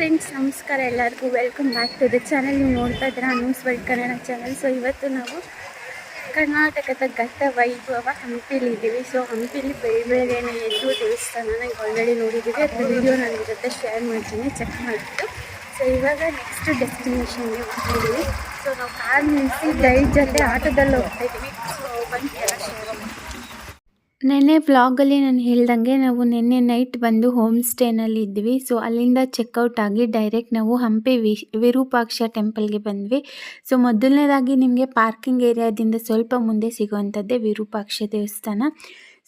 Friends ನಮಸ್ಕಾರ ಎಲ್ಲರಿಗೂ. Welcome back to the channel ನೀವು ನೋಡ್ತಾ ಇದ್ದೀರಾ news world Kannada channel so ಇವತ್ತು ನಾವು ಕರ್ನಾಟಕದ ಘಟ್ಟ ವೈಭವ ಹಂಪಿಲಿದ್ದೀವಿ ಸೊ ಹಂಪಿಲಿ ಬೇರೆ ಬೇರೆನೇ ಎದ್ದು ದೇವಸ್ಥಾನನ ನಂಗೆ ಆಲ್ರೆಡಿ ನೋಡಿದ್ದೀವಿ. ಅದರ ವಿಡಿಯೋ ನನ್ನ ಜೊತೆ ಶೇರ್ ಮಾಡ್ತೀನಿ. ಚೆಕ್ ಮಾಡಿಬಿಟ್ಟು. ಸೊ ಇವಾಗ ನೆಕ್ಸ್ಟ್ ಡೆಸ್ಟಿನೇಷನ್ಗೆ ಹೋಗ್ತಿದ್ದೀವಿ ಸೊ ನಾವು ಕಾರ್ ನಿಲ್ಲಿಸಿ ಗೈಡ್ ಜೊತೆ ಆಟೋದಲ್ಲಿ ಹೋಗ್ತಾ ಇದ್ದೀವಿ. ಸೊ ಬಂದು ಎಲ್ಲ ಶೇರ್ ನೆನ್ನೆ ವ್ಲಾಗಲ್ಲಿ ನಾನು ಹೇಳ್ದಂಗೆ ನಾವು ನಿನ್ನೆ ನೈಟ್ ಬಂದು ಹೋಮ್ ಸ್ಟೇನಲ್ಲಿ ಇದ್ವಿ. ಸೊ, ಅಲ್ಲಿಂದ ಚೆಕ್ಔಟ್ ಆಗಿ ಡೈರೆಕ್ಟ್ ನಾವು ಹಂಪಿ ವಿ, ವಿರೂಪಾಕ್ಷ ಟೆಂಪಲ್ಗೆ ಬಂದ್ವಿ. ಸೊ, ಮೊದಲನೇದಾಗಿ ನಿಮಗೆ ಪಾರ್ಕಿಂಗ್ ಏರಿಯಾದಿಂದ ಸ್ವಲ್ಪ ಮುಂದೆ ಸಿಗುವಂಥದ್ದೇ ವಿರೂಪಾಕ್ಷ ದೇವಸ್ಥಾನ.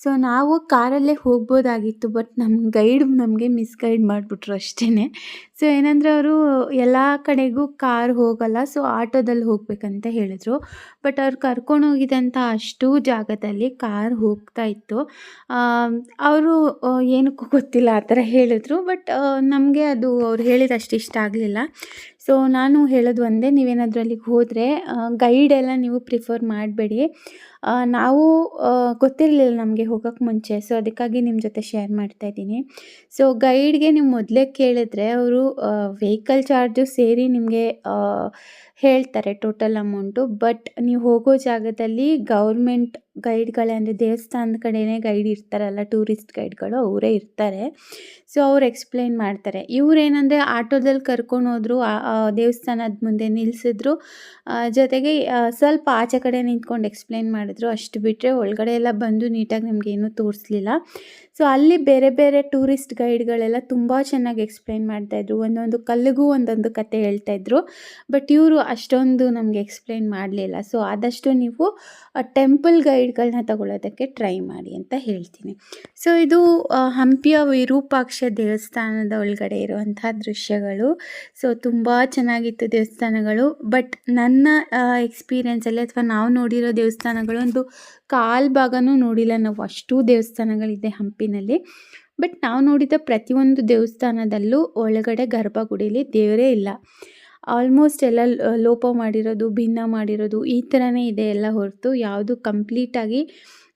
ಸೊ ನಾವು ಕಾರಲ್ಲೇ ಹೋಗ್ಬೋದಾಗಿತ್ತು ಬಟ್ ನಮ್ಮ ಗೈಡ್ ನಮಗೆ ಮಿಸ್ಗೈಡ್ ಮಾಡಿಬಿಟ್ರು ಅಷ್ಟೇ ಸೊ ಏನಂದರೆ ಅವರು ಎಲ್ಲ ಕಡೆಗೂ ಕಾರ್ ಹೋಗಲ್ಲ ಸೊ ಆಟೋದಲ್ಲಿ ಹೋಗಬೇಕಂತ ಹೇಳಿದರು. ಬಟ್ ಅವ್ರು ಕರ್ಕೊಂಡು ಹೋಗಿದ್ದಂಥ ಅಷ್ಟು ಜಾಗದಲ್ಲಿ ಕಾರ್ ಹೋಗ್ತಾ ಇತ್ತು. ಅವರು ಏನಕ್ಕೂ ಗೊತ್ತಿಲ್ಲ ಆ ಥರ ಹೇಳಿದ್ರು ಬಟ್ ನಮಗೆ ಅದು ಅವ್ರು ಹೇಳಿದಷ್ಟು ಇಷ್ಟ ಆಗಲಿಲ್ಲ. ಸೊ ನಾನು ಹೇಳೋದು ಒಂದೇ ನೀವೇನಾದರೂ ಅಲ್ಲಿಗೆ ಹೋದರೆ ಗೈಡ್ ಎಲ್ಲ ನೀವು ಪ್ರಿಫರ್ ಮಾಡಬೇಡಿ. ನಾವು ಗೊತ್ತಿರಲಿಲ್ಲ ನಮಗೆ ಹೋಗೋಕ್ಕೆ ಮುಂಚೆ ಸೊ ಅದಕ್ಕಾಗಿ ನಿಮ್ಮ ಜೊತೆ ಶೇರ್ ಮಾಡ್ತಾ ಇದ್ದೀನಿ. ಸೊ ಗೈಡ್ಗೆ ನೀವು ಮೊದಲೇ ಕೇಳಿದ್ರೆ, ಅವರು ವೆಹಿಕಲ್ ಚಾರ್ಜು ಸೇರಿ ನಿಮಗೆ ಹೇಳ್ತಾರೆ ಟೋಟಲ್ ಅಮೌಂಟು ಬಟ್ ನೀವು ಹೋಗೋ ಜಾಗದಲ್ಲಿ ಗೌರ್ಮೆಂಟ್ ಗೈಡ್ಗಳೇ ಅಂದರೆ ದೇವಸ್ಥಾನದ ಕಡೆನೇ ಗೈಡ್ ಇರ್ತಾರಲ್ಲ ಟೂರಿಸ್ಟ್ ಗೈಡ್ಗಳು ಅವರೇ ಇರ್ತಾರೆ. ಸೊ ಅವ್ರು ಎಕ್ಸ್ಪ್ಲೈನ್ ಮಾಡ್ತಾರೆ. ಇವರೇನಂದರೆ ಆಟೋದಲ್ಲಿ ಕರ್ಕೊಂಡು ಹೋದ್ರು ದೇವಸ್ಥಾನದ ಮುಂದೆ ನಿಲ್ಲಿಸಿದ್ರು ಜೊತೆಗೆ ಸ್ವಲ್ಪ ಆಚೆ ಕಡೆ ನಿಂತ್ಕೊಂಡು ಎಕ್ಸ್ಪ್ಲೈನ್ ಮಾಡಿದ್ರು. ಅಷ್ಟು ಬಿಟ್ಟರೆ ಒಳಗಡೆ ಎಲ್ಲ ಬಂದು ನೀಟಾಗಿ ನಮಗೇನು ತೋರಿಸ್ಲಿಲ್ಲ. ಸೊ ಅಲ್ಲಿ ಬೇರೆ ಬೇರೆ ಟೂರಿಸ್ಟ್ ಗೈಡ್ಗಳೆಲ್ಲ ತುಂಬ ಚೆನ್ನಾಗಿ ಎಕ್ಸ್ಪ್ಲೈನ್ ಮಾಡ್ತಾಯಿದ್ರು ಒಂದೊಂದು ಕಲ್ಲಿಗೂ ಒಂದೊಂದು ಕತೆ ಹೇಳ್ತಾಯಿದ್ರು ಬಟ್ ಇವರು ಅಷ್ಟೊಂದು ನಮಗೆ ಎಕ್ಸ್ಪ್ಲೈನ್ ಮಾಡಲಿಲ್ಲ. ಸೊ ಆದಷ್ಟು ನೀವು ಟೆಂಪಲ್ ಗೈಡ್ಗಳನ್ನ ತಗೊಳ್ಳೋದಕ್ಕೆ ಟ್ರೈ ಮಾಡಿ ಅಂತ ಹೇಳ್ತೀನಿ. ಸೊ ಇದು ಹಂಪಿಯ ವಿರೂಪಾಕ್ಷ ದೇವಸ್ಥಾನದ ಒಳಗಡೆ ಇರುವಂತಹ ದೃಶ್ಯಗಳು. ಸೊ ತುಂಬ ಚೆನ್ನಾಗಿತ್ತು ದೇವಸ್ಥಾನಗಳು. ಬಟ್ ನನ್ನ ಎಕ್ಸ್ಪೀರಿಯೆನ್ಸಲ್ಲಿ ಅಥವಾ ನಾವು ನೋಡಿರೋ ದೇವಸ್ಥಾನಗಳು ಒಂದು ಕಾಲು ಭಾಗನೂ ನೋಡಿಲ್ಲ. ನಾವು ಅಷ್ಟು ದೇವಸ್ಥಾನಗಳಿದೆ ಹಂಪಿನಲ್ಲಿ. ಬಟ್ ನಾವು ನೋಡಿದ ಪ್ರತಿಯೊಂದು ದೇವಸ್ಥಾನದಲ್ಲೂ ಒಳಗಡೆ ಗರ್ಭಗುಡಿಲಿ ದೇವರೇ ಇಲ್ಲ. ಆಲ್ಮೋಸ್ಟ್ ಎಲ್ಲ ಲೋಪ ಮಾಡಿರೋದು, ಭಿನ್ನ ಮಾಡಿರೋದು ಈ ಥರನೇ ಇದೆ ಎಲ್ಲ ಹೊರತು. ಯಾವುದು ಕಂಪ್ಲೀಟಾಗಿ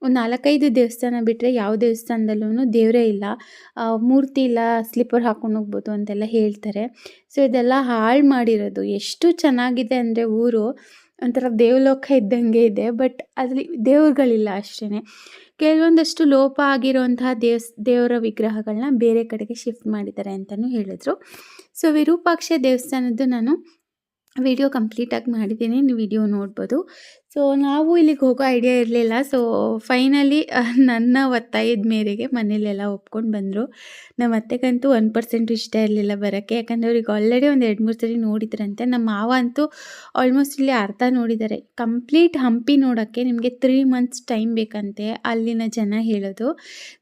ಒಂದು ನಾಲ್ಕೈದು ದೇವಸ್ಥಾನ ಬಿಟ್ಟರೆ ಯಾವ ದೇವಸ್ಥಾನದಲ್ಲೂ ದೇವರೇ ಇಲ್ಲ. ಮೂರ್ತಿ ಇಲ್ಲ ಸ್ಲಿಪ್ಪರ್ ಹಾಕೊಂಡು ಹೋಗ್ಬೋದು ಅಂತೆಲ್ಲ ಹೇಳ್ತಾರೆ. ಸೊ, ಇದೆಲ್ಲ ಹಾಳು ಮಾಡಿರೋದು. ಎಷ್ಟು ಚೆನ್ನಾಗಿದೆ ಅಂದರೆ ಊರು ಒಂಥರ ದೇವಲೋಕ ಇದ್ದಂಗೆ ಇದೆ ಬಟ್ ಅದರಲ್ಲಿ ದೇವ್ರುಗಳಿಲ್ಲ ಅಷ್ಟೇ ಕೆಲವೊಂದಷ್ಟು ಲೋಪ ಆಗಿರುವಂತಹ ದೇವಸ್, ದೇವರ ವಿಗ್ರಹಗಳನ್ನ ಬೇರೆ ಕಡೆಗೆ ಶಿಫ್ಟ್ ಮಾಡಿದ್ದಾರೆ ಅಂತಲೂ ಹೇಳಿದ್ರು. ಸೊ ವಿರೂಪಾಕ್ಷ ದೇವಸ್ಥಾನದ್ದು ನಾನು ವಿಡಿಯೋ ಕಂಪ್ಲೀಟಾಗಿ ಮಾಡಿದ್ದೀನಿ, ನೀವು ವಿಡಿಯೋ ನೋಡ್ಬೋದು. ಸೊ ನಾವು ಇಲ್ಲಿಗೆ ಹೋಗೋ ಐಡಿಯಾ ಇರಲಿಲ್ಲ. ಸೊ ಫೈನಲಿ ನನ್ನ ಒತ್ತಾಯದ ಮೇರೆಗೆ ಮನೇಲೆಲ್ಲ ಒಪ್ಕೊಂಡು ಬಂದರು. ನಮ್ಮ ಅತ್ತೆಗಂತೂ ಒನ್ ಪರ್ಸೆಂಟ್ ಇಷ್ಟ ಇರಲಿಲ್ಲ ಬರೋಕ್ಕೆ. ಯಾಕಂದರೆ ಅವ್ರಿಗೆ ಆಲ್ರೆಡಿ ಒಂದು ಎರಡು ಮೂರು ಸರಿ ನೋಡಿದ್ರಂತೆ. ನಮ್ಮ ಮಾವ ಅಂತೂ ಆಲ್ಮೋಸ್ಟ್ ಇಲ್ಲಿ ಅರ್ಧ ನೋಡಿದ್ದಾರೆ. ಕಂಪ್ಲೀಟ್ ಹಂಪಿ ನೋಡೋಕ್ಕೆ ನಿಮಗೆ ತ್ರೀ ಮಂತ್ಸ್ ಟೈಮ್ ಬೇಕಂತೆ ಅಲ್ಲಿನ ಜನ ಹೇಳೋದು.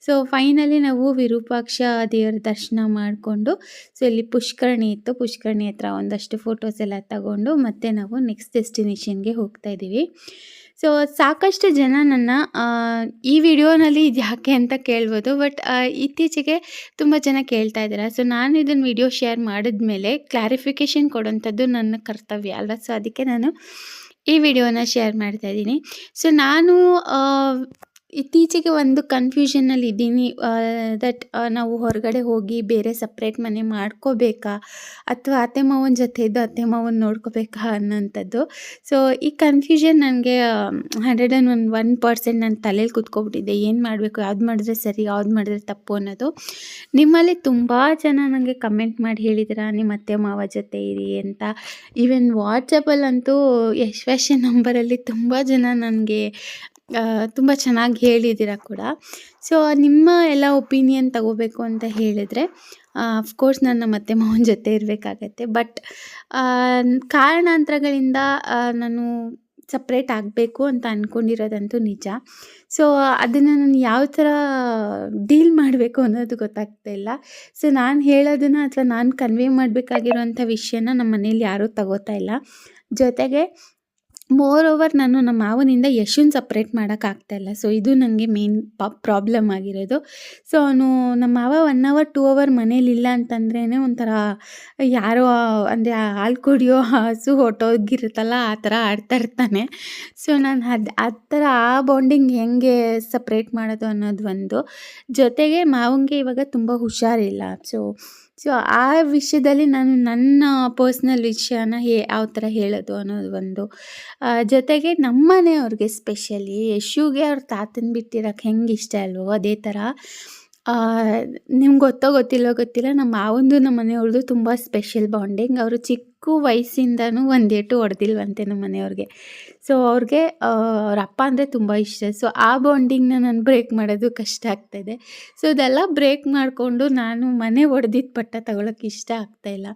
ಸೊ ಫೈನಲಿ ನಾವು ವಿರೂಪಾಕ್ಷ ದೇವರ ದರ್ಶನ ಮಾಡಿಕೊಂಡು ಸೊ ಇಲ್ಲಿ ಪುಷ್ಕರಣಿ ಇತ್ತು. ಪುಷ್ಕರಣಿ ಹತ್ರ ಒಂದಷ್ಟು ಫೋಟೋಸ್ ಎಲ್ಲ ತಗೊಂಡು ಮತ್ತೆ ನಾವು ನೆಕ್ಸ್ಟ್ ಡೆಸ್ಟಿನೇಷನ್ಗೆ ಹೋಗ್ತಾ ಇದ್ದೀವಿ. ಸೊ ಸಾಕಷ್ಟು ಜನ ನನ್ನ ಈ ವಿಡಿಯೋನಲ್ಲಿ ಇದು ಯಾಕೆ ಅಂತ ಕೇಳ್ಬೋದು, ಬಟ್ ಇತ್ತೀಚೆಗೆ ತುಂಬ ಜನ ಕೇಳ್ತಾ ಇದ್ದಾರೆ. ಸೊ ನಾನು ಇದನ್ನು ವಿಡಿಯೋ ಶೇರ್ ಮಾಡಿದ್ಮೇಲೆ ಕ್ಲಾರಿಫಿಕೇಷನ್ ಕೊಡೋಂಥದ್ದು ನನ್ನ ಕರ್ತವ್ಯ ಅಲ್ವಾ? ಸೊ ಅದಕ್ಕೆ ನಾನು ಈ ವಿಡಿಯೋನ ಶೇರ್ ಮಾಡ್ತಾ ಇದ್ದೀನಿ. ಸೊ ನಾನು ಇತ್ತೀಚೆಗೆ ಒಂದು ಕನ್ಫ್ಯೂಷನಲ್ಲಿ ಇದ್ದೀನಿ ದಟ್ ನಾವು ಹೊರಗಡೆ ಹೋಗಿ ಬೇರೆ ಸಪ್ರೇಟ್ ಮನೆ ಮಾಡ್ಕೋಬೇಕಾ ಅಥವಾ ಅತ್ತೆ ಮಾವನ ಜೊತೆ ಇದ್ದು ಅತ್ತೆ ಮಾವನ ನೋಡ್ಕೋಬೇಕಾ ಅನ್ನೋಂಥದ್ದು. ಸೊ ಈ ಕನ್ಫ್ಯೂಷನ್ ನನಗೆ hundred and one one percent ನನ್ನ ತಲೆಯಲ್ಲಿ ಕುತ್ಕೊಬಿಟ್ಟಿದೆ. ಏನು ಮಾಡಬೇಕು? ಯಾವ್ದು ಮಾಡಿದ್ರೆ ಸರಿ, ಯಾವ್ದು ಮಾಡಿದ್ರೆ ತಪ್ಪು ಅನ್ನೋದು. ನಿಮ್ಮಲ್ಲಿ ತುಂಬ ಜನ ನನಗೆ ಕಮೆಂಟ್ ಮಾಡಿ ಹೇಳಿದಿರಾ ನಿಮ್ಮ ಅತ್ತೆ ಮಾವ ಜೊತೆ ಇರಿ ಅಂತ. ಈವನ್ ವಾಟ್ಸಪ್ಪಲ್ಲಂತೂ ಯಶ್ವಶ ನಂಬರಲ್ಲಿ ತುಂಬ ಜನ ನನಗೆ ತುಂಬ ಚೆನ್ನಾಗಿ ಹೇಳಿದ್ದೀರ ಕೂಡ. ಸೊ ನಿಮ್ಮ ಎಲ್ಲ ಒಪಿನಿಯನ್ ತಗೋಬೇಕು ಅಂತ ಹೇಳಿದರೆ ಅಫ್ಕೋರ್ಸ್ ನನ್ನ ಮತ್ತೆ ಮೋಹನ್ ಜೊತೆ ಇರಬೇಕಾಗತ್ತೆ. ಬಟ್ ಕಾರಣಾಂತರಗಳಿಂದ ನಾನು ಸಪ್ರೇಟ್ ಆಗಬೇಕು ಅಂತ ಅಂದ್ಕೊಂಡಿರೋದಂತೂ ನಿಜ. ಸೊ ಅದನ್ನು ನಾನು ಯಾವ ಥರ ಡೀಲ್ ಮಾಡಬೇಕು ಅನ್ನೋದು ಗೊತ್ತಾಗ್ತಾ ಇಲ್ಲ. ಸೊ ನಾನು ಹೇಳೋದನ್ನು ಅಥವಾ ನಾನು ಕನ್ವೇ ಮಾಡಬೇಕಾಗಿರೋಂಥ ವಿಷಯನ ನಮ್ಮ ಮನೇಲಿ ಯಾರೂ ತಗೋತಾ ಇಲ್ಲ. ಜೊತೆಗೆ ಮೋರ್ ಓವರ್ ನಾನು ನಮ್ಮ ಮಾವನಿಂದ ಯಶುನ್ ಸಪ್ರೇಟ್ ಮಾಡೋಕ್ಕಾಗ್ತಾಯಿಲ್ಲ ಸೊ ಇದು ನನಗೆ ಮೇನ್ ಪ ಪ್ರಾಬ್ಲಮ್ ಆಗಿರೋದು. ಸೊ ಅವನು ನಮ್ಮ ಮಾವ ಒನ್ ಅವರ್ ಟೂ ಅವರ್ ಮನೇಲಿಲ್ಲ ಅಂತಂದ್ರೇ ಒಂಥರ ಯಾರೋ, ಅಂದರೆ ಹಾಲು ಕುಡಿಯೋ ಹಸು ಹೊಟ್ಟೋಗಿರುತ್ತಲ್ಲ, ಆ ಥರ ಆಡ್ತಾ ಇರ್ತಾನೆ. ಸೊ ನಾನು ಅದು, ಆ ಥರ ಆ ಬಾಂಡಿಂಗ್ ಹೆಂಗೆ ಸಪ್ರೇಟ್ ಮಾಡೋದು ಅನ್ನೋದು ಒಂದು. ಜೊತೆಗೆ ಮಾವನಿಗೆ ಇವಾಗ ತುಂಬ ಹುಷಾರಿಲ್ಲ. ಸೊ ಸೊ, ಆ ವಿಷಯದಲ್ಲಿ ನಾನು ನನ್ನ ಪರ್ಸ್ನಲ್ ವಿಷಯನ ಹೇ, ಯಾವ ಥರ ಹೇಳೋದು ಅನ್ನೋದು ಒಂದು ಜೊತೆಗೆ ನಮ್ಮನೆಯವ್ರಿಗೆ ಸ್ಪೆಷಲಿ ಯಶುಗೆ ಅವ್ರ ತಾತನ ಬಿಟ್ಟಿರೋಕೆ ಹೆಂಗೆ ಇಷ್ಟ ಅಲ್ವೋ, ಅದೇ ಥರ ನಿಮ್ಗೆ ಗೊತ್ತೋ ಗೊತ್ತಿಲ್ಲೋ ಗೊತ್ತಿಲ್ಲ, ನಮ್ಮ ಮಾವಂದು ನಮ್ಮ ಮನೆಯವ್ರದ್ದು ತುಂಬ ಸ್ಪೆಷಲ್ ಬಾಂಡಿಂಗ್ ಅವರು ಚಿಕ್ಕ ವಯಸ್ಸಿಂದನೂ ಒಂದೇಟು ಹೊಡೆದಿಲ್ವಂತೆ ನಮ್ಮ ಮನೆಯವ್ರಿಗೆ. ಸೊ ಅವ್ರಿಗೆ ಅವ್ರ ಅಪ್ಪ ಅಂದರೆ ತುಂಬ ಇಷ್ಟ. ಸೊ ಆ ಬಾಂಡಿಂಗ್ನ ನಾನು ಬ್ರೇಕ್ ಮಾಡೋದು ಕಷ್ಟ ಆಗ್ತಾಯಿದೆ. ಸೊ ಇದೆಲ್ಲ ಬ್ರೇಕ್ ಮಾಡಿಕೊಂಡು ನಾನು ಮನೆ ಒಡೆದಿದ್ದ ಪಟ್ಟ ತಗೊಳಕ್ಕೆ ಇಷ್ಟ ಆಗ್ತಾಯಿಲ್ಲ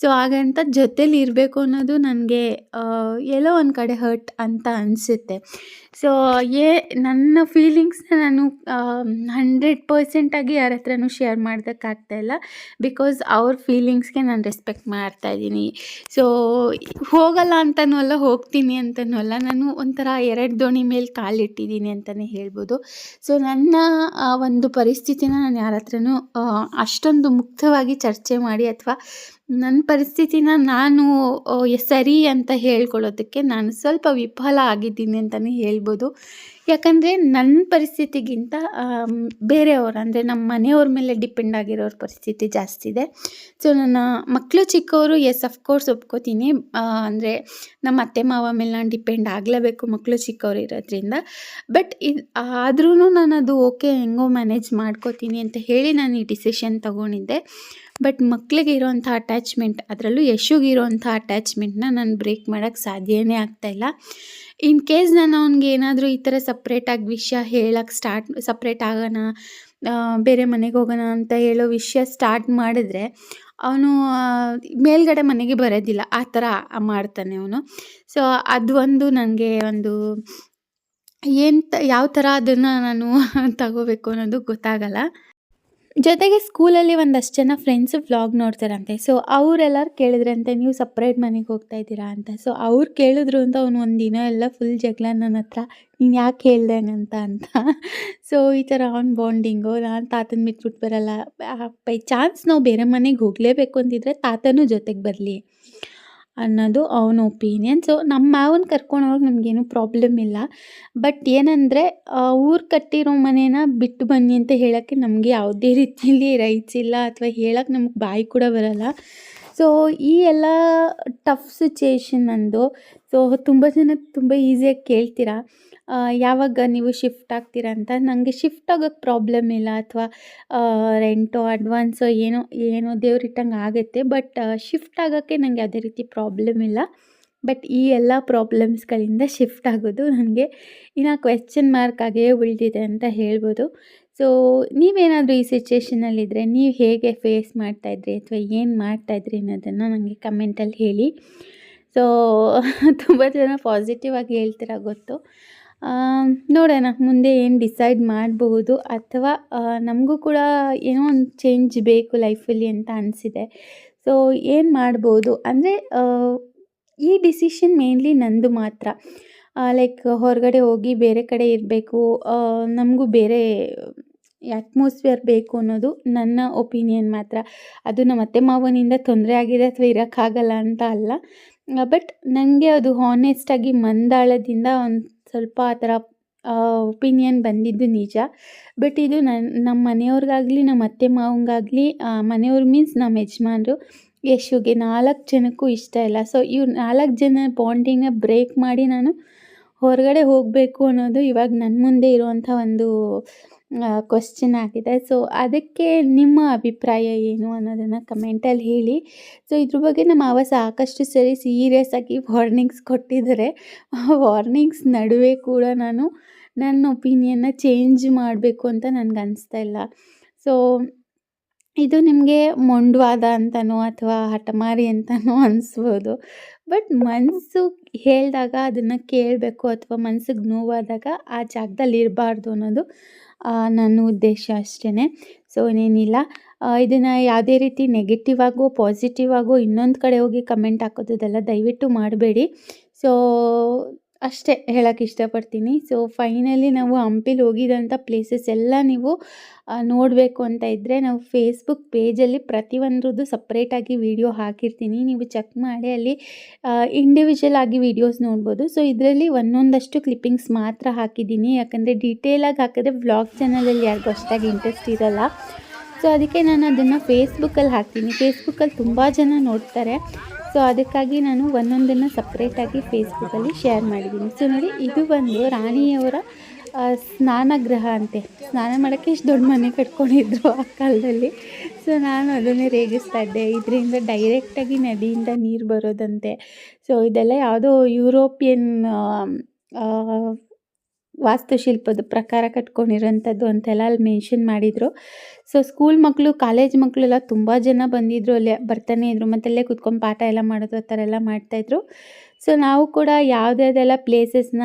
ಸೊ ಹಾಗಂತ ಜೊತೇಲಿ ಇರಬೇಕು ಅನ್ನೋದು ನನಗೆ ಎಲ್ಲೋ ಒಂದು ಕಡೆ ಹರ್ಟ್ ಅಂತ ಅನಿಸುತ್ತೆ. ಸೊ ಏ, ನನ್ನ ಫೀಲಿಂಗ್ಸ್ನ ನಾನು ಹಂಡ್ರೆಡ್ ಪರ್ಸೆಂಟಾಗಿ ಯಾರ ಹತ್ರನೂ ಶೇರ್ ಮಾಡೋದಕ್ಕಾಗ್ತಾಯಿಲ್ಲ ಬಿಕಾಸ್ ಅವ್ರ ಫೀಲಿಂಗ್ಸ್ಗೆ ನಾನು ರೆಸ್ಪೆಕ್ಟ್ ಮಾಡ್ತಾಯಿದ್ದೀನಿ ಸೊ ಹೋಗಲ್ಲ ಅಂತನೂ ಅಲ್ಲ, ಹೋಗ್ತೀನಿ ಅಂತನೂ ಅಲ್ಲ. ನಾನು ಒಂಥರ ಎರಡು ದೋಣಿ ಮೇಲೆ ಕಾಲಿಟ್ಟಿದ್ದೀನಿ ಅಂತಲೇ ಹೇಳ್ಬೋದು. ಸೊ ನನ್ನ ಒಂದು ಪರಿಸ್ಥಿತಿನ ನಾನು ಯಾರ ಹತ್ರನೂ ಅಷ್ಟೊಂದು ಮುಕ್ತವಾಗಿ ಚರ್ಚೆ ಮಾಡಿ ಅಥವಾ ನನ್ನ ಪರಿಸ್ಥಿತಿನ ನಾನು ಸರಿ ಅಂತ ಹೇಳ್ಕೊಳ್ಳೋದಕ್ಕೆ ನಾನು ಸ್ವಲ್ಪ ವಿಫಲ ಆಗಿದ್ದೀನಿ ಅಂತಲೇ ಹೇಳ್ಬೋದು. ಯಾಕಂದರೆ ನನ್ನ ಪರಿಸ್ಥಿತಿಗಿಂತ ಬೇರೆಯವ್ರು, ಅಂದರೆ ನಮ್ಮ ಮನೆಯವ್ರ ಮೇಲೆ ಡಿಪೆಂಡ್ ಆಗಿರೋರ ಪರಿಸ್ಥಿತಿ ಜಾಸ್ತಿ ಇದೆ. ಸೊ, ನನ್ನ ಮಕ್ಕಳು ಚಿಕ್ಕವರು ಎಸ್ ಅಫ್ಕೋರ್ಸ್ ಒಪ್ಕೋತೀನಿ. ಅಂದರೆ ನಮ್ಮ ಅತ್ತೆ ಮಾವ ಮೇಲೆ ನಾನು ಡಿಪೆಂಡ್ ಆಗಲೇಬೇಕು ಮಕ್ಕಳು ಚಿಕ್ಕವರು ಇರೋದ್ರಿಂದ. ಬಟ್ ಇದು ಆದ್ರೂ ನಾನು ಅದು ಓಕೆ ಹೆಂಗೋ ಮ್ಯಾನೇಜ್ ಮಾಡ್ಕೋತೀನಿ ಅಂತ ಹೇಳಿ ನಾನು ಈ ಡಿಸಿಷನ್ ತೊಗೊಂಡಿದ್ದೆ. ಬಟ್ ಮಕ್ಕಳಿಗೆ ಇರೋವಂಥ ಅಟ್ಯಾಚ್ಮೆಂಟ್ ಅದರಲ್ಲೂ ಯಶುಗೆ ಇರೋವಂಥ ಅಟ್ಯಾಚ್ಮೆಂಟ್ನ ನಾನು ಬ್ರೇಕ್ ಮಾಡೋಕ್ಕೆ ಸಾಧ್ಯವೇ ಆಗ್ತಾಯಿಲ್ಲ ಇನ್ ಕೇಸ್ ನಾನು ಅವ್ನಿಗೆ ಏನಾದರೂ ಈ ಥರ ಸಪ್ರೇಟಾಗಿ ವಿಷಯ ಹೇಳೋಕ್ಕೆ ಸ್ಟಾರ್ಟ್ ಸಪ್ರೇಟ್ ಆಗೋಣ ಬೇರೆ ಮನೆಗೆ ಹೋಗೋಣ ಅಂತ ಹೇಳೋ ವಿಷಯ ಸ್ಟಾರ್ಟ್ ಮಾಡಿದ್ರೆ, ಅವನು ಮೇಲ್ಗಡೆ ಮನೆಗೆ ಬರೋದಿಲ್ಲ. ಆ ಥರ ಮಾಡ್ತಾನೆ ಅವನು. ಸೊ ಅದು ಒಂದು ನನಗೆ ಒಂದು ಏನು ಯಾವ ಥರ ಅದನ್ನು ನಾನು ತಗೋಬೇಕು ಅನ್ನೋದು ಗೊತ್ತಾಗಲ್ಲ. ಜೊತೆಗೆ ಸ್ಕೂಲಲ್ಲಿ ಒಂದಷ್ಟು ಜನ ಫ್ರೆಂಡ್ಸ್ ವ್ಲಾಗ್ ನೋಡ್ತಾರಂತೆ. ಸೊ ಅವರೆಲ್ಲರೂ ಕೇಳಿದ್ರಂತೆ, ನೀವು ಸಪ್ರೇಟ್ ಮನೆಗೆ ಹೋಗ್ತಾ ಇದ್ದೀರಾ? ಅಂತ. ಸೊ ಅವ್ರು ಕೇಳಿದ್ರು ಅಂತ ಅವ್ನು ಒಂದು ದಿನ ಎಲ್ಲ ಫುಲ್ ಜಗಳ ನನ್ನ ಹತ್ರ, ನೀನು ಯಾಕೆ ಹೇಳ್ದೆ ಅಂತ? ಅಂತ. ಸೊ ಈ ಥರ ಆನ್ ಬಾಂಡಿಂಗು ನಾನು ತಾತನ ಬಿಟ್ಬಿಟ್ಟು ಬರಲ್ಲ. ಬೈ ಚಾನ್ಸ್ ನಾವು ಬೇರೆ ಮನೆಗೆ ಹೋಗಲೇಬೇಕು ಅಂತಿದ್ರೆ ತಾತನೂ ಜೊತೆಗೆ ಬರಲಿ. ಅನ್ನೋದು ಅವನ ಒಪೀನಿಯನ್ ಸೊ ನಮ್ಮ ಮಾವನ ಕರ್ಕೊಂಡು ಹೋಗಿ ನಮಗೇನು ಪ್ರಾಬ್ಲಮ್ ಇಲ್ಲ. ಬಟ್ ಏನಂದರೆ ಊರು ಕಟ್ಟಿರೋ ಮನೇನ ಬಿಟ್ಟು ಬನ್ನಿ ಅಂತ ಹೇಳೋಕ್ಕೆ ನಮಗೆ ಯಾವುದೇ ರೀತಿಯಲ್ಲಿ ರೈಟ್ಸ್ ಇಲ್ಲ ಅಥವಾ ಹೇಳಕ್ಕೆ ನಮಗೆ ಬಾಯಿ ಕೂಡ ಬರಲ್ಲ. ಸೊ ಈ ಎಲ್ಲ ಟಫ್ ಸಿಚುಯೇಷನ್ ನಂದು. ಸೊ ತುಂಬ ಜನ ತುಂಬ ಈಸಿಯಾಗಿ ಕೇಳ್ತೀರಾ? ಯಾವಾಗ ನೀವು ಶಿಫ್ಟ್ ಆಗ್ತೀರಾ ಅಂತ? ನನಗೆ ಶಿಫ್ಟ್ ಆಗೋಕ್ಕೆ ಪ್ರಾಬ್ಲಮ್ ಇಲ್ಲ ಅಥವಾ ರೆಂಟೋ ಅಡ್ವಾನ್ಸೋ ಏನೋ ಏನೋ ದೇವ್ರಿಟ್ಟಂಗೆ ಆಗುತ್ತೆ ಬಟ್ ಶಿಫ್ಟ್ ಆಗೋಕ್ಕೆ ನನಗೆ ಯಾವುದೇ ರೀತಿ ಪ್ರಾಬ್ಲಮ್ ಇಲ್ಲ. ಬಟ್ ಈ ಎಲ್ಲ ಪ್ರಾಬ್ಲಮ್ಸ್ಗಳಿಂದ ಶಿಫ್ಟ್ ಆಗೋದು ನನಗೆ ಇನ್ನು ಕ್ವೆಶ್ಚನ್ ಮಾರ್ಕ್ ಆಗೇ ಉಳಿದಿದೆ ಅಂತ ಹೇಳ್ಬೋದು. ಸೊ ನೀವೇನಾದರೂ ಈ ಸಿಚುವೇಷನಲ್ಲಿದ್ದರೆ ನೀವು ಹೇಗೆ ಫೇಸ್ ಮಾಡ್ತಾಯಿದ್ರಿ ಅಥವಾ ಏನು ಮಾಡ್ತಾಯಿದ್ರಿ ಅನ್ನೋದನ್ನು ನನಗೆ ಕಮೆಂಟಲ್ಲಿ ಹೇಳಿ. ಸೊ ತುಂಬ ಜನ ಪಾಸಿಟಿವ್ ಆಗಿ ಹೇಳ್ತೀರ ಗೊತ್ತು. ನೋಡೋಣ, ಮುಂದೆ ಏನು ಡಿಸೈಡ್ ಮಾಡಬಹುದು ಅಥವಾ ನಮಗೂ ಕೂಡ ಏನೋ ಒಂದು ಚೇಂಜ್ ಬೇಕು ಲೈಫಲ್ಲಿ ಅಂತ ಅನಿಸಿದೆ. ಸೊ ಏನು ಮಾಡ್ಬೋದು ಅಂದರೆ ಈ ಡಿಸಿಷನ್ ಮೇನ್ಲಿ ನಂದು ಮಾತ್ರ. ಲೈಕ್ ಹೊರಗಡೆ ಹೋಗಿ ಬೇರೆ ಕಡೆ ಇರಬೇಕು ನಮಗೂ ಬೇರೆ ಅಟ್ಮಾಸ್ಫಿಯರ್ ಬೇಕು ಅನ್ನೋದು ನನ್ನ ಒಪಿನಿಯನ್ ಮಾತ್ರ. ಅದು ನಮ್ಮ ಅತ್ತೆ ಮಾವನಿಂದ ತೊಂದರೆ ಆಗಿದೆ ಅಥವಾ ಇರೋಕ್ಕಾಗಲ್ಲ ಅಂತ ಅಲ್ಲ. ಬಟ್ ನನಗೆ ಅದು ಹಾನೆಸ್ಟಾಗಿ ಮಂದಾಳದಿಂದ ಒಂದು ಸ್ವಲ್ಪ ಆ ಥರ ಒಪಿನಿಯನ್ ಬಂದಿದ್ದು ನಿಜ. ಬಟ್ ಇದು ನನ್ನ ನಮ್ಮ ಮನೆಯವ್ರಿಗಾಗಲಿ ನಮ್ಮ ಅತ್ತೆ ಮಾವಂಗಾಗಲಿ ಮನೆಯವ್ರು ಮೀನ್ಸ್ ನಮ್ಮ ಯಜಮಾನ್ರು ಯಶುಗೆ ನಾಲ್ಕು ಜನಕ್ಕೂ ಇಷ್ಟ ಇಲ್ಲ. ಸೊ ಇವ್ರು ನಾಲ್ಕು ಜನ ಬಾಂಡಿಂಗ್ನ ಬ್ರೇಕ್ ಮಾಡಿ ನಾನು ಹೊರಗಡೆ ಹೋಗಬೇಕು ಅನ್ನೋದು ಇವಾಗ ನನ್ನ ಮುಂದೆ ಇರುವಂಥ ಒಂದು ಕ್ವಶನ್ ಆಗಿದೆ. ಸೊ ಅದಕ್ಕೆ ನಿಮ್ಮ ಅಭಿಪ್ರಾಯ ಏನು ಅನ್ನೋದನ್ನು ಕಮೆಂಟಲ್ಲಿ ಹೇಳಿ. ಸೊ ಇದ್ರ ಬಗ್ಗೆ ನಮ್ಮ ಅವ ಸಾಕಷ್ಟು ಸರಿ ಸೀರಿಯಸ್ ಆಗಿ ವಾರ್ನಿಂಗ್ಸ್ ಕೊಟ್ಟಿದ್ದಾರೆ. ವಾರ್ನಿಂಗ್ಸ್ ನಡುವೆ ಕೂಡ ನಾನು ನನ್ನ ಒಪಿನಿಯನ್ನ ಚೇಂಜ್ ಮಾಡಬೇಕು ಅಂತ ನನಗೆ ಅನಿಸ್ತಾ ಇಲ್ಲ. ಸೊ ಇದು ನಿಮಗೆ ಮೊಂಡ್ವಾದ ಅಂತನೋ ಅಥವಾ ಹಠಮಾರಿ ಅಂತನೋ ಅನಿಸ್ಬೋದು. ಬಟ್ ಮನಸ್ಸು ಹೇಳಿದಾಗ ಅದನ್ನು ಕೇಳಬೇಕು ಅಥವಾ ಮನಸ್ಸಿಗೆ ನೋವಾದಾಗ ಆ ಜಾಗದಲ್ಲಿ ಇರಬಾರ್ದು ಅನ್ನೋದು ನನ್ನ ಉದ್ದೇಶ ಅಷ್ಟೇ ಸೊ ಇನ್ನೇನಿಲ್ಲ ಇದನ್ನು ಯಾವುದೇ ರೀತಿ ನೆಗೆಟಿವ್ ಆಗೋ ಪಾಸಿಟಿವ್ ಆಗೋ ಇನ್ನೊಂದು ಕಡೆ ಹೋಗಿ ಕಮೆಂಟ್ ಹಾಕೋದಿದೆಲ್ಲ ದಯವಿಟ್ಟು ಮಾಡಬೇಡಿ. ಸೊ ಅಷ್ಟೇ ಹೇಳೋಕ್ಕೆ ಇಷ್ಟಪಡ್ತೀನಿ. ಸೊ ಫೈನಲಿ ನಾವು ಹಂಪಿಲಿ ಹೋಗಿದಂಥ ಪ್ಲೇಸಸ್ ಎಲ್ಲ ನೀವು ನೋಡಬೇಕು ಅಂತ ಇದ್ದರೆ ನಾವು ಫೇಸ್ಬುಕ್ ಪೇಜಲ್ಲಿ ಪ್ರತಿಯೊಂದ್ರದ್ದು ಸಪ್ರೇಟಾಗಿ ವಿಡಿಯೋ ಹಾಕಿರ್ತೀನಿ. ನೀವು ಚೆಕ್ ಮಾಡಿ ಅಲ್ಲಿ ಇಂಡಿವಿಜುವಲ್ ಆಗಿ ವೀಡಿಯೋಸ್ ನೋಡ್ಬೋದು. ಸೊ ಇದರಲ್ಲಿ ಒಂದೊಂದಷ್ಟು ಕ್ಲಿಪ್ಪಿಂಗ್ಸ್ ಮಾತ್ರ ಹಾಕಿದ್ದೀನಿ. ಯಾಕಂದರೆ ಡೀಟೇಲಾಗಿ ಹಾಕಿದ್ರೆ ವ್ಲಾಗ್ ಚಾನಲಲ್ಲಿ ಯಾರಿಗೂ ಅಷ್ಟಾಗಿ ಇಂಟ್ರೆಸ್ಟ್ ಇರಲ್ಲ. ಸೊ ಅದಕ್ಕೆ ನಾನು ಅದನ್ನು ಫೇಸ್ಬುಕ್ಕಲ್ಲಿ ಹಾಕ್ತೀನಿ. ಫೇಸ್ಬುಕ್ಕಲ್ಲಿ ತುಂಬ ಜನ ನೋಡ್ತಾರೆ. ಸೊ ಅದಕ್ಕಾಗಿ ನಾನು ಒಂದೊಂದನ್ನು ಸಪ್ರೇಟಾಗಿ ಫೇಸ್ಬುಕ್ಕಲ್ಲಿ ಶೇರ್ ಮಾಡಿದ್ದೀನಿ. ಸೊ ನೋಡಿ, ಇದು ಬಂದು ರಾಣಿಯವರ ಸ್ನಾನಗೃಹ ಅಂತೆ. ಸ್ನಾನ ಮಾಡೋಕ್ಕೆ ಇಷ್ಟು ದೊಡ್ಡ ಮನೆ ಕಟ್ಕೊಂಡಿದ್ರು ಆ ಕಾಲದಲ್ಲಿ. ಸೊ ನಾನು ಅದನ್ನೇ ರೇಗಿಸ್ತಾ ಇದ್ದೆ. ಇದರಿಂದ ಡೈರೆಕ್ಟಾಗಿ ನದಿಯಿಂದ ನೀರು ಬರೋದಂತೆ. ಸೊ ಇದೆಲ್ಲ ಯಾವುದೋ ಯುರೋಪಿಯನ್ ವಾಸ್ತುಶಿಲ್ಪದ ಪ್ರಕಾರ ಕಟ್ಕೊಂಡಿರೋಂಥದ್ದು ಅಂತೆಲ್ಲ ಅಲ್ಲಿ ಮೆನ್ಷನ್ ಮಾಡಿದರು. ಸೊ ಸ್ಕೂಲ್ ಮಕ್ಕಳು ಕಾಲೇಜ್ ಮಕ್ಕಳೆಲ್ಲ ತುಂಬ ಜನ ಬಂದಿದ್ದರು ಅಲ್ಲೇ, ಬರ್ತಾನೆ ಇದ್ರು. ಮತ್ತು ಅಲ್ಲೇ ಕುತ್ಕೊಂಡು ಪಾಠ ಎಲ್ಲ ಮಾಡೋದು, ಆ ಥರ ಎಲ್ಲ ಮಾಡ್ತಾಯಿದ್ರು ಸೊ ನಾವು ಕೂಡ ಯಾವುದ್ಯಾವುದೆಲ್ಲ ಪ್ಲೇಸಸ್ನ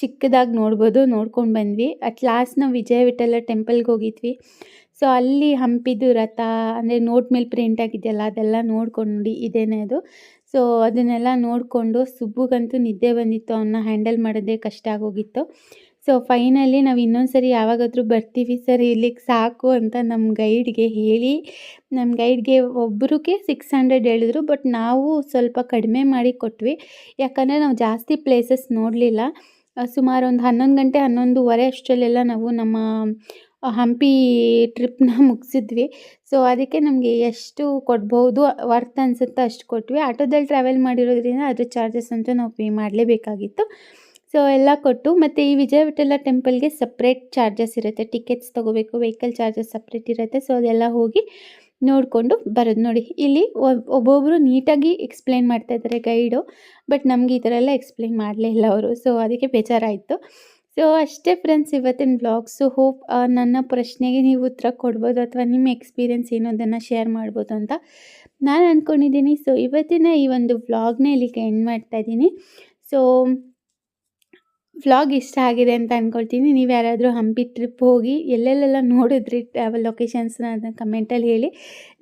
ಚಿಕ್ಕದಾಗಿ ನೋಡ್ಬೋದು, ನೋಡ್ಕೊಂಡು ಬಂದ್ವಿ. ಅಟ್ ಲಾಸ್ಟ್ ನಾವು ವಿಜಯ ಟೆಂಪಲ್ಗೆ ಹೋಗಿದ್ವಿ. ಸೊ ಅಲ್ಲಿ ಹಂಪಿದು ರಥ, ಅಂದರೆ ನೋಟ್ ಮೇಲೆ ಪ್ರಿಂಟ್ ಆಗಿದೆಯಲ್ಲ, ಅದೆಲ್ಲ ನೋಡ್ಕೊಂಡು ನೋಡಿ, ಇದೇನೇ ಅದು. ಸೊ ಅದನ್ನೆಲ್ಲ ನೋಡಿಕೊಂಡು ಸುಬ್ಬುಗಂತೂ ನಿದ್ದೆ ಬಂದಿತ್ತು. ಅವನ್ನ ಹ್ಯಾಂಡಲ್ ಮಾಡೋದೇ ಕಷ್ಟ ಆಗೋಗಿತ್ತು. ಸೊ ಫೈನಲಿ ನಾವು ಇನ್ನೊಂದು ಸರಿ ಯಾವಾಗಾದರೂ ಬರ್ತೀವಿ. ಸರ್, ಇಲ್ಲಿಗೆ ಸಾಕು ಅಂತ ನಮ್ಮ ಗೈಡ್ಗೆ ಹೇಳಿ ನಮ್ಮ ಗೈಡ್ಗೆ ಒಬ್ಬರಿಗೆ ಸಿಕ್ಸ್ ಹಂಡ್ರೆಡ್ ಹೇಳಿದ್ರು ಬಟ್ ನಾವು ಸ್ವಲ್ಪ ಕಡಿಮೆ ಮಾಡಿ ಕೊಟ್ವಿ. ಯಾಕಂದರೆ ನಾವು ಜಾಸ್ತಿ ಪ್ಲೇಸಸ್ ನೋಡಲಿಲ್ಲ. ಸುಮಾರು ಒಂದು ಹನ್ನೊಂದು ಗಂಟೆ ಹನ್ನೊಂದುವರೆ ಅಷ್ಟರಲ್ಲೆಲ್ಲ ನಾವು ನಮ್ಮ ಹಂಪಿ ಟ್ರಿಪ್ನ ಮುಗಿಸಿದ್ವಿ. ಸೊ ಅದಕ್ಕೆ ನಮಗೆ ಎಷ್ಟು ಕೊಡ್ಬೋದು ವರ್ತ್ ಅನ್ಸುತ್ತೆ ಅಷ್ಟು ಕೊಟ್ವಿ. ಆಟೋದಲ್ಲಿ ಟ್ರಾವೆಲ್ ಮಾಡಿರೋದ್ರಿಂದ ಅದ್ರ ಚಾರ್ಜಸ್ ಅಂತೂ ನಾವು ಪೇ ಮಾಡಲೇಬೇಕಾಗಿತ್ತು. ಸೊ ಎಲ್ಲ ಕೊಟ್ಟು, ಮತ್ತು ಈ ವಿಜಯ ವಿಠಲ ಟೆಂಪಲ್ಗೆ ಸಪ್ರೇಟ್ ಚಾರ್ಜಸ್ ಇರುತ್ತೆ. ಟಿಕೆಟ್ಸ್ ತೊಗೋಬೇಕು ವೆಹಿಕಲ್ ಚಾರ್ಜಸ್ ಸಪ್ರೇಟ್ ಇರುತ್ತೆ. ಸೊ ಅದೆಲ್ಲ ಹೋಗಿ ನೋಡಿಕೊಂಡು ಬರೋದು ನೋಡಿ. ಇಲ್ಲಿ ಒಬ್- ಒಬ್ಬೊಬ್ಬರು ನೀಟಾಗಿ ಎಕ್ಸ್ಪ್ಲೇನ್ ಮಾಡ್ತಾ ಇದ್ದಾರೆ ಗೈಡು ಬಟ್ ನಮಗೆ ಈ ಥರ ಎಲ್ಲ ಎಕ್ಸ್ಪ್ಲೇನ್ ಮಾಡಲೇ ಇಲ್ಲ ಅವರು. ಸೊ ಅದಕ್ಕೆ ಬೇಜಾರಾಯಿತು. ಸೊ ಅಷ್ಟೇ ಫ್ರೆಂಡ್ಸ್ ಇವತ್ತಿನ ವ್ಲಾಗ್ಸು ಹೋಪ್ ನನ್ನ ಪ್ರಶ್ನೆಗೆ ನೀವು ಉತ್ತರ ಕೊಡ್ಬೋದು ಅಥವಾ ನಿಮ್ಮ ಎಕ್ಸ್ಪೀರಿಯೆನ್ಸ್ ಏನು ಅದನ್ನು ಶೇರ್ ಮಾಡ್ಬೋದು ಅಂತ ನಾನು ಅಂದ್ಕೊಂಡಿದ್ದೀನಿ ಸೊ ಇವತ್ತಿನ ಈ ಒಂದು ವ್ಲಾಗ್ನ ಇಲ್ಲಿಗೆ ಎಂಡ್ ಮಾಡ್ತಾ ಇದ್ದೀನಿ ಸೊ ವ್ಲಾಗ್ ಇಷ್ಟ ಆಗಿದೆ ಅಂತ ಅಂದ್ಕೊಳ್ತೀನಿ ನೀವು ಯಾರಾದರೂ ಹಂಪಿ ಟ್ರಿಪ್ ಹೋಗಿ ಎಲ್ಲೆಲ್ಲೆಲ್ಲ ನೋಡಿದ್ರಿ ಟ್ರಾವೆಲ್ ಲೊಕೇಶನ್ಸ್ನ ಅದನ್ನ ಕಮೆಂಟಲ್ಲಿ ಹೇಳಿ.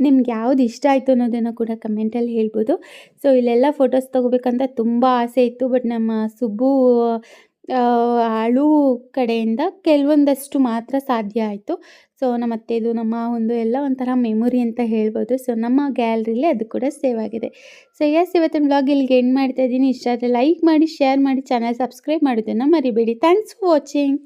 ನಿಮ್ಗೆ ಯಾವ್ದು ಇಷ್ಟ ಆಯಿತು ಅನ್ನೋದನ್ನು ಕೂಡ ಕಮೆಂಟಲ್ಲಿ ಹೇಳ್ಬೋದು. ಸೊ ಇಲ್ಲೆಲ್ಲ ಫೋಟೋಸ್ ತೊಗೋಬೇಕಂತ ತುಂಬ ಆಸೆ ಇತ್ತು. ಬಟ್ ನಮ್ಮ ಸುಬ್ಬು ಆಳು ಕಡೆಯಿಂದ ಕೆಲವೊಂದಷ್ಟು ಮಾತ್ರ ಸಾಧ್ಯ ಆಯಿತು. ಸೊ ನಮ್ಮ ಅತ್ತೆದು ನಮ್ಮ ಒಂದು ಎಲ್ಲ ಒಂಥರ ಮೆಮೊರಿ ಅಂತ ಹೇಳ್ಬೋದು. ಸೊ ನಮ್ಮ ಗ್ಯಾಲ್ರಿಲಿ ಅದು ಕೂಡ ಸೇವ್ ಆಗಿದೆ. ಸೊ ಎಸ್ ಇವತ್ತಿನ ಬ್ಲಾಗ್ ಇಲ್ಲಿಗೆ ಎಂಡ್ ಮಾಡ್ತಾ ಇದ್ದೀನಿ. ಇಷ್ಟ ಆದರೆ ಲೈಕ್ ಮಾಡಿ ಶೇರ್ ಮಾಡಿ ಚಾನಲ್ ಸಬ್ಸ್ಕ್ರೈಬ್ ಮಾಡೋದನ್ನು ಮರಿಬೇಡಿ. Thanks for watching